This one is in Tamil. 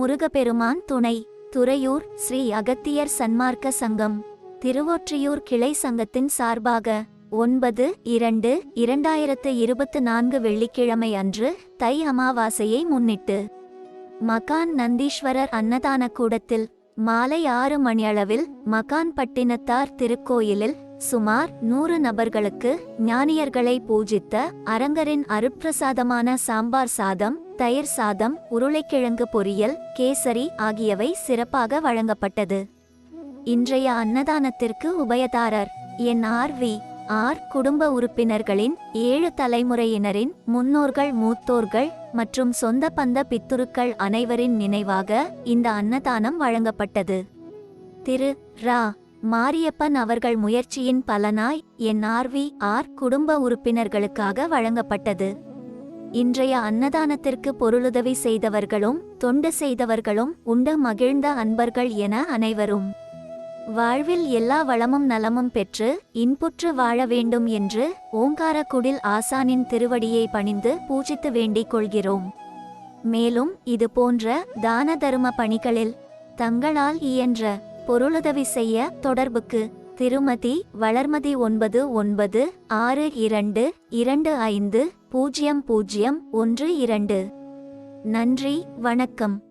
முருகப்பெருமான் துணை. துறையூர் ஸ்ரீ அகத்தியர் சன்மார்க்க சங்கம். திருவொற்றியூர் கிளை சங்கத்தின் சார்பாக ஒன்பது இரண்டு இரண்டாயிரத்து இருபத்து நான்கு வெள்ளிக்கிழமை அன்று தை அமாவாசையை முன்னிட்டு மகான் நந்தீஸ்வரர் அன்னதான கூடத்தில் மாலை ஆறு மணியளவில் மகான் பட்டினத்தார் திருக்கோயிலில் சுமார் நூறு நபர்களுக்கு ஞானியர்களை பூஜித்த அரங்கரின் அருட்பிரசாதமான சாம்பார் சாதம் தயிர் சாதம் உருளைக்கிழங்கு பொரியல் கேசரி ஆகியவை சிறப்பாக வழங்கப்பட்டது. இன்றைய அன்னதானத்திற்கு உபயதாரர் என் ஆர் வி. ஆர். குடும்ப உறுப்பினர்களின் ஏழு தலைமுறையினரின் முன்னோர்கள் மூத்தோர்கள் மற்றும் சொந்த பந்த பித்துருக்கள் அனைவரின் நினைவாக இந்த அன்னதானம் வழங்கப்பட்டது. திரு. ரா. மாரியப்பன் அவர்கள் முயற்சியின் பலனாய் என் ஆர்வி ஆர். குடும்ப உறுப்பினர்களுக்காக வழங்கப்பட்டது. இன்றைய அன்னதானத்திற்கு பொருளுதவி செய்தவர்களும் தொண்டு செய்தவர்களும் உண்ட மகிழ்ந்த அன்பர்கள் என அனைவரும். வாழ்வில் எல்லா வளமும் நலமும் பெற்று இன்புற்று வாழ வேண்டும் என்று ஓங்காரக்குடில் ஆசானின் திருவடியை பணிந்து பூஜித்து வேண்டிக் கொள்கிறோம். மேலும் இது போன்ற தான தரும பணிகளில் தங்களால் இயன்ற பொருளுதவி செய்ய தொடர்புக்கு திருமதி வளர்மதி ஒன்பது ஒன்பது ஆறு இரண்டு இரண்டு ஐந்து பூஜ்ஜியம் பூஜ்ஜியம் ஒன்று இரண்டு. நன்றி வணக்கம்.